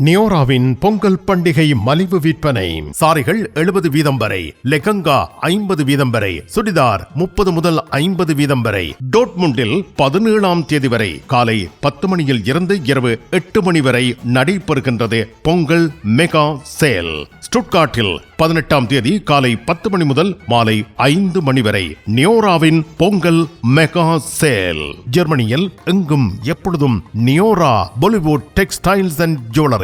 நியோராவின் பொங்கல் பண்டிகை மலிவு விற்பனை. சாரிகள் எழுபது வீதம் வரை லெகங்கா ஐம்பது வீதம் வரை சுடிதார் முப்பது முதல் ஐம்பது வீதம் வரை டோட்முண்டில் பதினேழாம் தேதி வரை காலை பத்து மணியில் இருந்து இரவு எட்டு மணி வரை நடைபெறுகின்றது பொங்கல் மெகா சேல். ஸ்டுட்கார்ட்டில் பதினெட்டாம் தேதி காலை பத்து மணி முதல் மாலை ஐந்து மணி வரை நியோராவின் பொங்கல் மெகா சேல். ஜெர்மனியில் எங்கும் எப்பொழுதும் Niyora Bollywood textiles and jewellery.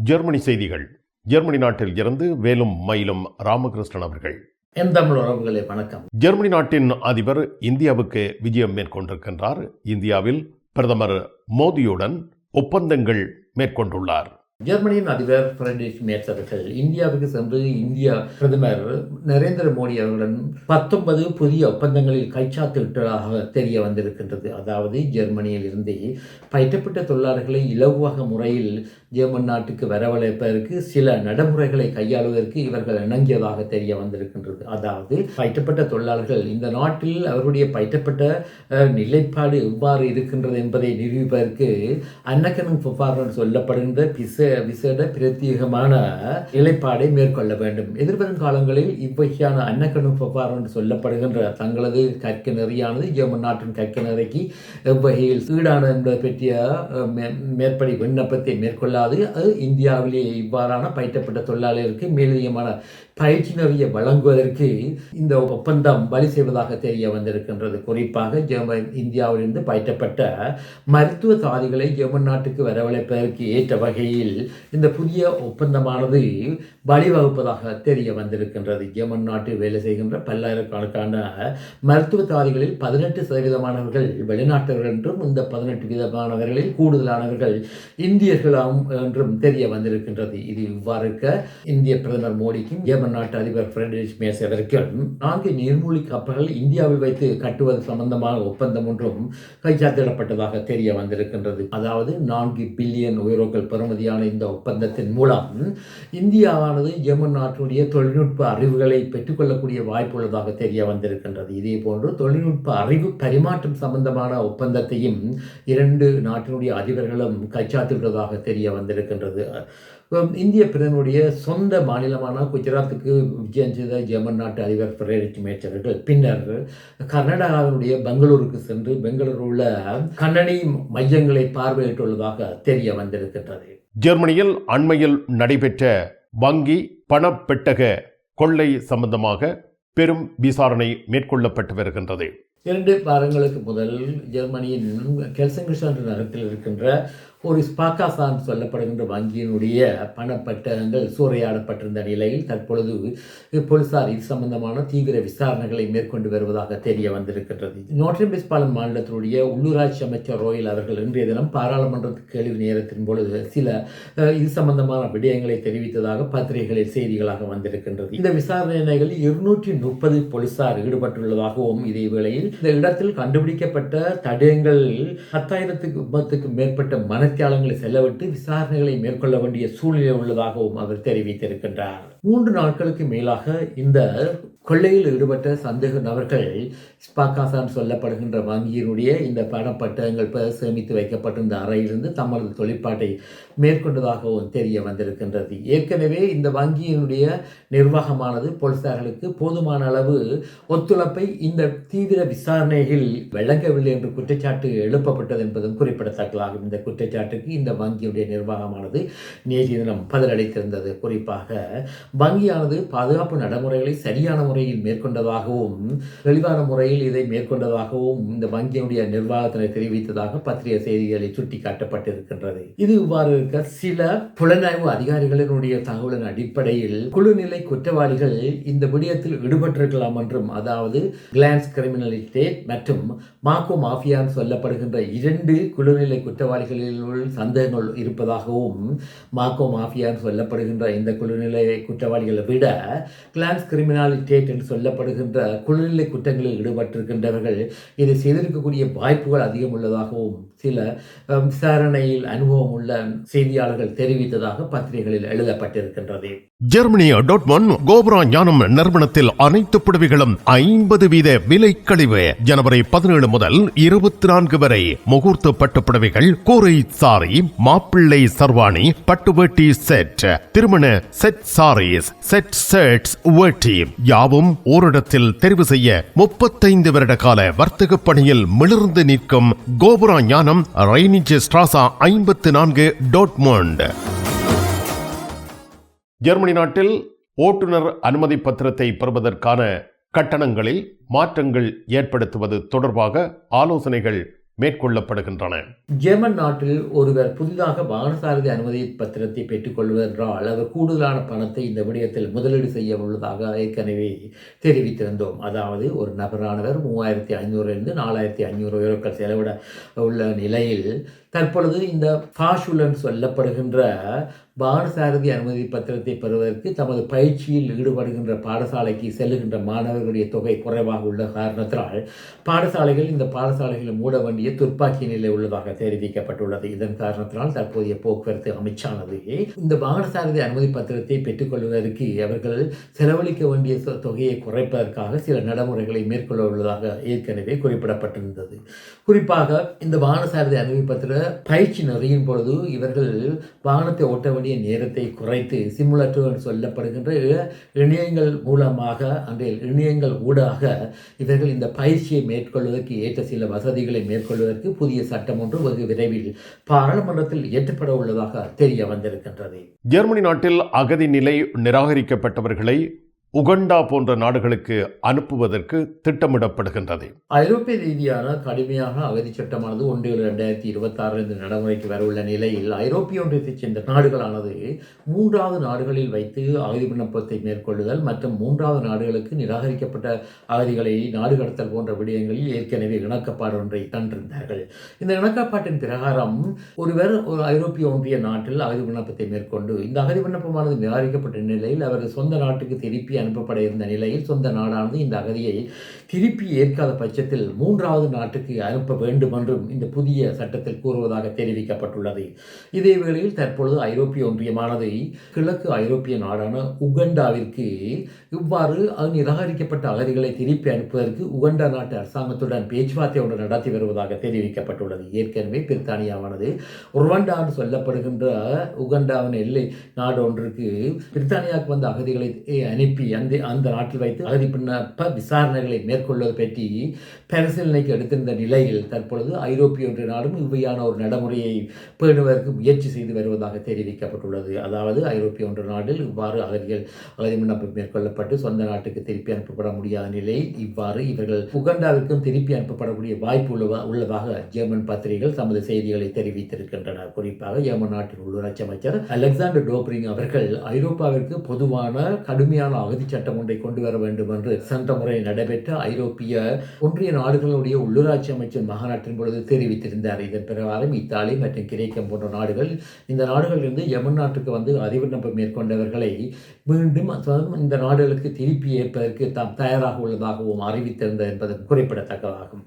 Germany செய்திகள். ஜெர்மனி நாட்டில் இருந்து வேலும் மயிலும் ராமகிருஷ்ணன் அவர்கள். என் தமிழ் உறவுகளே வணக்கம். ஜெர்மனி நாட்டின் அதிபர் இந்தியாவுக்கு விஜயம் மேற்கொண்டிருக்கின்றார். இந்தியாவில் பிரதமர் மோடியுடன் ஒப்பந்தங்கள் மேற்கொண்டுள்ளார். ஜெர்மனியின் அதிபர் பிரெட்ரிக் மேட்ஸ் அவர்கள் இந்தியாவுக்கு சென்று இந்தியா பிரதமர் நரேந்திர மோடி அவர்களுடன் பத்தொன்பது புதிய ஒப்பந்தங்களில் கைச்சாத்திட்டதாக தெரிய வந்திருக்கின்றது. அதாவது ஜெர்மனியில் இருந்து பயிற்றப்பட்ட தொழிலாளர்களை இலகுவாக முறையில் ஜெர்மன் நாட்டுக்கு வரவழைப்பதற்கு சில நடைமுறைகளை கையாளுவதற்கு இவர்கள் இணங்கியதாக தெரிய வந்திருக்கின்றது. அதாவது பயிற்றப்பட்ட தொழிலாளர்கள் இந்த நாட்டில் அவருடைய பயிற்றப்பட்ட நிலைப்பாடு எவ்வாறு இருக்கின்றது என்பதை நிரூபிப்பதற்கு அன்னக்கனும் சொல்லப்படுகின்ற பிச விசேட பிரத்யேகமான நிலைப்பாடை மேற்கொள்ள வேண்டும். எதிர்வரும் காலங்களில் இவ்வகையான அன்னக்கனும் என்று சொல்லப்படுகின்ற தங்களது கற்க நெறியானது ஜெர்மன் நாட்டின் கற்க நெறிக்கு எவ்வகையில் ஈடான என்பதை பற்றிய மே- மேற்படி விண்ணப்பத்தை மேற்கொள்ளாது. அது இந்தியாவிலேயே இவ்வாறான பயிற்றப்பட்ட தொழிலாளர்களுக்கு மேலதிகமான பயிற்சி வழங்குவதற்கு இந்த ஒப்பந்தம் வழி செய்வதாக தெரிய வந்திருக்கின்றது. குறிப்பாக ஜெர்மன் இந்தியாவிலிருந்து பயிற்றப்பட்ட மருத்துவ சாதிகளை ஜெர்மன் நாட்டுக்கு வரவழைப்பதற்கு ஏற்ற வகையில் இந்த புதிய ஒப்பந்தமானது வழிவகுப்பதாக தெரிய வந்திருக்கின்றது. ஜெர்மன் நாட்டில் வேலை செய்கின்ற பல்லாயிரக்கணக்கான மருத்துவ சாதிகளில் பதினெட்டு சதவீதமானவர்கள் வெளிநாட்டவர்கள் என்றும் இந்த பதினெட்டு விதமானவர்களில் கூடுதலானவர்கள் இந்தியர்களாகும் என்றும் தெரிய வந்திருக்கின்றது. இது இவ்வாறு இருக்க இந்திய பிரதமர் மோடிக்கும் ஜெர்மன் நாட்டு அதிபர் பிரெட்ரிக் மேஸ் நான்கு நீர்மூழ்கி கப்பல்கள் இந்தியாவில் வைத்து கட்டுவது சம்பந்தமான ஒப்பந்தம் ஒன்றும் கைச்சாத்திடப்பட்டதாக தெரிய வந்திருக்கின்றது. அதாவது நான்கு பில்லியன் உயரோக்கள் பெறுமதியான இந்த ஒப்பந்தத்தின் மூலம் இந்தியாவானது ஜெர்மன் நாட்டினுடைய தொழில்நுட்ப அறிவுகளை பெற்றுக்கொள்ளக்கூடிய வாய்ப்பு உள்ளதாக தெரிய வந்திருக்கின்றது. இதே போன்று தொழில்நுட்ப அறிவு பரிமாற்றம் சம்பந்தமான ஒப்பந்தத்தையும் இரண்டு நாட்டினுடைய அதிபர்களும் கைச்சாத்திடுவதாக தெரிய வந்திருக்கின்றது. இந்திய பிரதமருடைய சொந்த மாநிலமான குஜராத்துக்கு விஜயம் செய்த ஜெர்மன் நாட்டு அதிபர் பிரெட்ரிக் மேட்ச் அவர்கள் பின்னர் கர்நாடகாவினுடைய பெங்களூருக்கு சென்று பெங்களூரில் உள்ள கண்ணனி மையங்களை பார்வையிட்டுள்ளதாக தெரிய வந்திருக்கின்றது. ஜெர்மனியில் அண்மையில் நடைபெற்ற வங்கி பணப்பெட்டக கொள்ளை சம்பந்தமாக பெரும் விசாரணை மேற்கொள்ளப்பட்டு வருகின்றது. இரண்டு வாரங்களுக்கு முதல் ஜெர்மனியின் கெல்சங்கிஷன் நகரத்தில் இருக்கின்ற ஒரு ஸ்பாக்காசான் சொல்லப்படுகின்ற வங்கியினுடைய பணப்பட்டகங்கள் சூறையாடப்பட்டிருந்த நிலையில் தற்பொழுது போலீசார் இது சம்பந்தமான தீவிர விசாரணைகளை மேற்கொண்டு வருவதாக தெரிய வந்திருக்கின்றது. நோட்ரிம்பிஸ் பாலம் மாநிலத்தினுடைய உள்ளூராட்சி அமைச்சர் ரோயல் அவர்கள் இன்றைய தினம் பாராளுமன்றத்துக்கு கேள்வி நேரத்தின் பொழுது சில இது சம்பந்தமான விடயங்களை தெரிவித்ததாக பத்திரிகைகளில் செய்திகளாக வந்திருக்கின்றது. இந்த விசாரணைகளில் இருநூற்றி முப்பது போலீசார் ஈடுபட்டுள்ளதாகவும் இதே வேளையில் இந்த இடத்தில் கண்டுபிடிக்கப்பட்ட தடயங்கள் பத்தாயிரத்துக்கு மேற்பட்ட மேற்பட்ட மனத்தியாளங்களை செல்லவிட்டு விசாரணைகளை மேற்கொள்ள வேண்டிய சூழ்நிலை உள்ளதாகவும் அவர் தெரிவித்திருக்கின்றார். மூன்று நாட்களுக்கு மேலாக இந்த கொள்ளையில் ஈடுபட்ட சந்தேக நபர்கள் ஸ்பாக்காசான் சொல்லப்படுகின்ற வங்கியினுடைய இந்த பணப்பட்டங்கள் சேமித்து வைக்கப்பட்டிருந்த அறையிலிருந்து தமது தொழிற்பாட்டை மேற்கொண்டதாகவும் தெரிய வந்திருக்கின்றது. ஏற்கனவே இந்த வங்கியினுடைய நிர்வாகமானது போலீசார்களுக்கு போதுமான அளவு ஒத்துழைப்பை இந்த தீவிர விசாரணையில் வழங்கவில்லை என்று குற்றச்சாட்டு எழுப்பப்பட்டது என்பதும் குறிப்பிடத்தக்கதாகும். இந்த குற்றச்சாட்டுக்கு இந்த வங்கியுடைய நிர்வாகமானது நேற்றைய தினம் பதிலளித்திருந்தது. குறிப்பாக வங்கியானது பாதுகாப்பு நடைமுறைகளை சரியான முறையில் மேற்கொண்டதாகவும் தெளிவான முறையில் இதை மேற்கொண்டதாகவும் இந்த வங்கியினுடைய நிர்வாகத்தினர் தெரிவித்ததாக பத்திரிகை செய்திகளில் சுட்டிக்காட்டப்பட்டிருக்கின்றது. இது இவ்வாறு இருக்க சில புலனாய்வு அதிகாரிகளினுடைய தகவலின் அடிப்படையில் குழுநிலை குற்றவாளிகள் இந்த விடயத்தில் ஈடுபட்டிருக்கலாம் என்றும் அதாவது கிளான்ஸ் கிரிமினலிட்டே மற்றும் மாக்கோ மாஃபியான்னு சொல்லப்படுகின்ற இரண்டு குழுநிலை குற்றவாளிகளில் சந்தேகங்கள் இருப்பதாகவும் மாக்கோ மாஃபியான்னு சொல்லப்படுகின்ற இந்த குழுநிலை குற்றவாளிகளை விட கிளான்ஸ் கிரிமினாலிட்டேட் என்று சொல்லப்படுகின்ற குழுநிலை குற்றங்களில் ஈடுபட்டிருக்கின்றவர்கள் இதை செய்திருக்கக்கூடிய வாய்ப்புகள் அதிகம் உள்ளதாகவும் சில விசாரணையில் அனுபவம் உள்ள செய்தியாளர்கள் தெரிவித்ததாக பத்திரிகைகளில் எழுதப்பட்டிருக்கின்றது. ஜெர்மனி டோட்மன் கோபுரா ஞானம் நிறுவனத்தில் அனைத்து புடவைகளும் ஐம்பது வீத விலை கழிவு ஜனவரி பதினேழு முதல் இருபத்தி நான்கு வரை முகூர்த்த பட்டு புடவைகள் கூரை சாரி மாப்பிள்ளை சர்வாணி பட்டு வேட்டி செட் திருமண செட் சாரீஸ் செட் செட்ஸ் வேட்டி. யாவும் ஓரிடத்தில் தெரிவு செய்ய முப்பத்தைந்து வருட கால வர்த்தக பணியில் மிளிர்ந்து நிற்கும் கோபுரா ஞானம் ரைனிஜ் ஸ்ட்ராசா ஐம்பத்து நான்கு டோட்மோண்ட் ஜெர்மனி நாட்டில் ஓட்டுநர் அனுமதி பத்திரத்தை பெறுவதற்கான கட்டணங்களில் மாற்றங்கள் ஏற்படுத்துவது தொடர்பாக ஆலோசனைகள் மேற்கொள்ளப்படுகின்றன. ஜெர்மன் நாட்டில் ஒருவர் புதிதாக வாகனசாரதி அனுமதி பத்திரத்தை பெற்றுக்கொள்வதென்றால் அவர் கூடுதலான பணத்தை இந்த விடயத்தில் முதலீடு செய்ய உள்ளதாக ஏற்கனவே தெரிவித்திருந்தோம். அதாவது ஒரு நபரானவர் மூவாயிரத்தி ஐநூறுலேருந்து நாலாயிரத்தி ஐநூறு யூரோக்கள் செலவிட உள்ள நிலையில் தற்பொழுது இந்த ஃபாஷுலன் சொல்லப்படுகின்ற பாடசாரதி அனுமதி பத்திரத்தை பெறுவதற்கு தமது பயிற்சியில் ஈடுபடுகின்ற பாடசாலைக்கு செல்லுகின்ற மாணவர்களுடைய தொகை குறைவாக உள்ள காரணத்தினால் பாடசாலைகள் இந்த பாடசாலைகளை மூட வேண்டிய துப்பாக்கி நிலை உள்ளதாக தெரிவிக்கப்பட்டுள்ளது. இதன் காரணத்தினால் தற்போதைய போக்குவரத்து அமைச்சானது இந்த பாடசாரதி அனுமதி பத்திரத்தை பெற்றுக்கொள்வதற்கு அவர்கள் செலவழிக்க வேண்டிய தொகையை குறைப்பதற்காக சில நடைமுறைகளை மேற்கொள்ள உள்ளதாக ஏற்கனவே குறிப்பிடப்பட்டிருந்தது. குறிப்பாக இந்த பானசாரதி அனுமதி பத்திர பயிற்சி நிறையின் பொழுது இவர்கள் வாகனத்தை ஓட்ட வேண்டிய நேரத்தை குறைத்து சிமுலேட்டர் சொல்லப்படுகின்ற இணையங்கள் மூலமாக அன்றைய இணையங்கள் ஊடாக இவர்கள் இந்த பயிற்சியை மேற்கொள்வதற்கு ஏற்ற சில வசதிகளை மேற்கொள்வதற்கு புதிய சட்டம் ஒன்று வெகு விரைவில் பாராளுமன்றத்தில் இயற்றப்பட உள்ளதாக தெரிய வந்திருக்கின்றது. ஜெர்மனி நாட்டில் அகதி நிலை நிராகரிக்கப்பட்டவர்களை உகண்டா போன்ற நாடுகளுக்கு அனுப்புவதற்கு திட்டமிடப்படுகின்றது. ஐரோப்பிய ரீதியான கடுமையான அகதி சட்டமானது ஒன்று ஏழு ரெண்டாயிரத்தி இந்த நடைமுறைக்கு வரவுள்ள நிலையில் ஐரோப்பிய ஒன்றியத்தைச் சேர்ந்த நாடுகளானது மூன்றாவது நாடுகளில் வைத்து அகதி விண்ணப்பத்தை மேற்கொள்ளுதல் மற்றும் மூன்றாவது நாடுகளுக்கு நிராகரிக்கப்பட்ட அகதிகளை நாடு கடத்தல் போன்ற விடயங்களில் ஏற்கனவே இணக்கப்பாடு ஒன்றை தந்திருந்தார்கள். இந்த இணக்கப்பாட்டின் பிரகாரம் ஒருவர் ஒரு ஐரோப்பிய ஒன்றிய நாட்டில் அகதி விண்ணப்பத்தை மேற்கொண்டு இந்த அகதி விண்ணப்பமானது நிராகரிக்கப்பட்ட நிலையில் அவரது சொந்த நாட்டுக்கு திருப்பி அனுப்பப்பட இருந்த நிலையில் சொந்த நாடானது இந்த அகதியை திருப்பி ஏற்காத பட்சத்தில் மூன்றாவது நாட்டுக்கு அனுப்ப வேண்டும் என்றும் இந்த புதிய சட்டத்தில் கூறுவதாக தெரிவிக்கப்பட்டுள்ளது. இதே வேளையில் தற்பொழுது ஐரோப்பிய ஒன்றியமானது கிழக்கு ஐரோப்பிய நாடான உகண்டாவிற்கு இவ்வாறு நிராகரிக்கப்பட்ட அகதிகளை திருப்பி அனுப்புவதற்கு உகண்டா நாட்டு அரசாங்கத்துடன் பேச்சுவார்த்தை ஒன்று நடத்தி வருவதாக தெரிவிக்கப்பட்டுள்ளது. ஏற்கனவே பிரித்தானியாவானது ருவண்டான்னு சொல்லப்படுகின்ற உகண்டாவின் எல்லை நாடு ஒன்றுக்கு பிரித்தானியாவுக்கு வந்த அகதிகளை அனுப்பி அந்த அந்த நாட்டில் வைத்து அகதி பின்னப்ப விசாரணைகளை மேற்கொள்வது பற்றி பரிசீலனைக்கு எடுத்திருந்த நிலையில் தற்பொழுது ஐரோப்பிய ஒன்றிய நாடும் இவ்வையான ஒரு நடைமுறையை பேணுவதற்கு முயற்சி செய்து வருவதாக தெரிவிக்கப்பட்டுள்ளது. அதாவது ஐரோப்பிய ஒன்றிய நாட்டில் இவ்வாறு அகதிகள் அகதி விண்ணப்பம் மேற்கொள்ளப்பட்டு சொந்த நாட்டுக்கு திருப்பி அனுப்பப்பட முடியாத நிலையில் இவ்வாறு இவர்கள் உகண்டாவிற்கும் திருப்பி அனுப்பப்படக்கூடிய வாய்ப்பு உள்ளவா உள்ளதாக ஜெர்மன் பத்திரிகைகள் தமது செய்திகளை தெரிவித்திருக்கின்றன குறிப்பாக ஜெர்மன் நாட்டின் உள்ளூராட்சி அமைச்சர் அலெக்சாண்டர் டோப்ரிங் அவர்கள் ஐரோப்பாவிற்கு பொதுவான கடுமையான அனுமதி சட்டம் ஒன்றை கொண்டு வர வேண்டும் என்று சென்ற முறை நடைபெற்ற ஐரோப்பிய ஒன்றிய நாடுகளுடைய உள்ளூராட்சி அமைச்சர் மாநாட்டின் பொழுது தெரிவித்திருந்தார். இதன் பிரகாரம் இத்தாலி மற்றும் கிரேக்கம் போன்ற நாடுகள் இந்த நாடுகளிலிருந்து யமன் நாட்டுக்கு வந்து அதிவிண்ணப்பம் மேற்கொண்டவர்களை மீண்டும் இந்த நாடுகளுக்கு திருப்பி ஏற்பதற்கு தாம் தயாராக உள்ளதாகவும் அறிவித்திருந்தது என்பது குறிப்பிடத்தக்கதாகும்.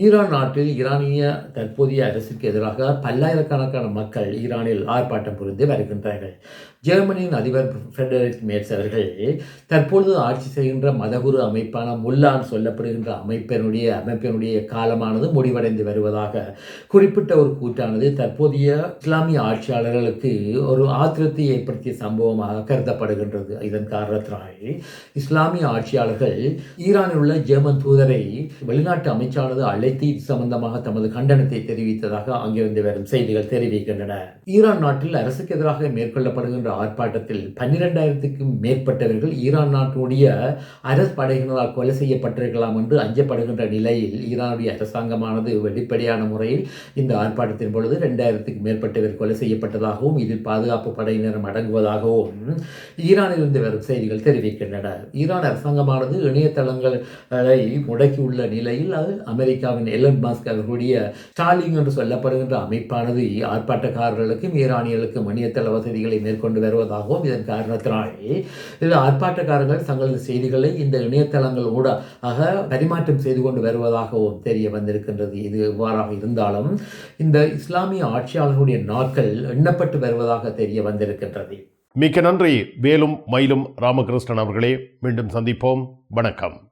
ஈரான் நாட்டில் ஈரானிய தற்போதைய அரசுக்கு எதிராக பல்லாயிரக்கணக்கான மக்கள் ஈரானில் ஆர்ப்பாட்டம் புரிந்து வருகின்றார்கள். ஜெர்மனியின் அதிபர் ஃபிரெடரிக் மேட்ஸ் அவர்கள் தற்பொழுது ஆட்சி செய்கின்ற மதகுரு அமைப்பான முல்லான் சொல்லப்படுகின்ற அமைப்பினுடைய அமைப்பினுடைய காலமானது முடிவடைந்து வருவதாக குறிப்பிட்ட ஒரு கூற்றானது தற்போதைய இஸ்லாமிய ஆட்சியாளர்களுக்கு ஒரு ஆத்திரத்தை ஏற்படுத்திய சம்பவமாக கருதப்படுகின்றது. இதன் காரணத்தினால் இஸ்லாமிய ஆட்சியாளர்கள் ஈரானில் உள்ள ஜெர்மன் தூதரை வெளிநாட்டு அமைச்சானது அழைத்து இது சம்பந்தமாக தமது கண்டனத்தை தெரிவித்ததாக அங்கிருந்து வரும் செய்திகள் தெரிவிக்கின்றன. ஈரான் நாட்டில் அரசுக்கு எதிராக மேற்கொள்ளப்படுகின்ற ஆர்ப்பாட்டத்தில் பன்னிரெண்டாயிரத்துக்கும் மேற்பட்டவர்கள் ஈரான் நாட்டுடைய அரசு படையினரால் கொலை செய்யப்பட்டிருக்கலாம் என்று அஞ்சப்படுகின்ற நிலையில் ஈரானுடைய அரசாங்கமானது வெளிப்படையான முறையில் இந்த ஆர்ப்பாட்டத்தின் பொழுது ரெண்டாயிரத்துக்கும் மேற்பட்டவர் கொலை செய்யப்பட்டதாகவும் இதில் பாதுகாப்பு படையினரும் அடங்குவதாகவும் ஈரானிலிருந்து வரும் செய்திகள் தெரிவிக்கின்றன. ஈரான் அரசாங்கமானது இணையதளங்களை முடக்கியுள்ள நிலையில் அது அமெரிக்காவின் எலன் மாஸ்க் அவர்களுடைய ஸ்டாலிங் என்று சொல்லப்படுகின்ற அமைப்பானது ஆர்ப்பாட்டக்காரர்களுக்கும் ஈரானியர்களுக்கும் இணையதள வசதிகளை மேற்கொண்டு வருவதாகவும் இதன் காரணத்தினாலே இது ஆர்ப்பாட்டக்காரர்கள் தங்களது செய்திகளை இந்த இணையதளங்கள் ஊடாக பரிமாற்றம் செய்து கொண்டு வருவதாகவும் தெரிய வந்திருக்கின்றது. இது எவ்வாறாக இருந்தாலும் இந்த இஸ்லாமிய ஆட்சியாளர்களுடைய நாட்கள் எண்ணப்பட்டு வருவதாக தெரிய வந்திருக்கின்றது. மிக்க நன்றி. வேலும் மயிலும் ராமகிருஷ்ணன் அவர்களே. மீண்டும் சந்திப்போம். வணக்கம்.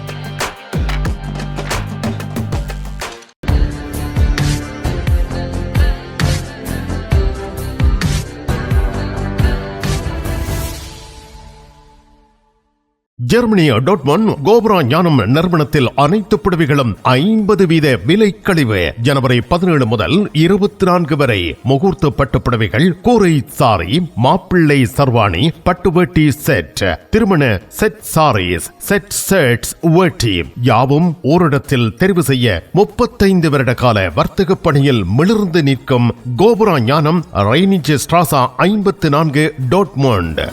ஜெர்மனி டோட்மன் கோபுரா ஞானம் நிறுவனத்தில் அனைத்து புடவைகளும் ஐம்பது வீத விலை கழிவு ஜனவரி பதினேழு முதல் இருபத்தி நான்கு வரை முகூர்த்த பட்டு புடவைகள் கூரை சாரி மாப்பிள்ளை சர்வாணி பட்டு வேட்டி செட் திருமண செட் சாரீஸ் செட் செட்ஸ் வேட்டி. யாவும் ஓரிடத்தில் தெரிவு செய்ய முப்பத்தைந்து வருட கால வர்த்தக பணியில் மிளிர்ந்து நிற்கும் கோபுரா ஞானம் ரைனிஜ் ஸ்ட்ராசா ஐம்பத்து நான்கு டோட்மண்ட்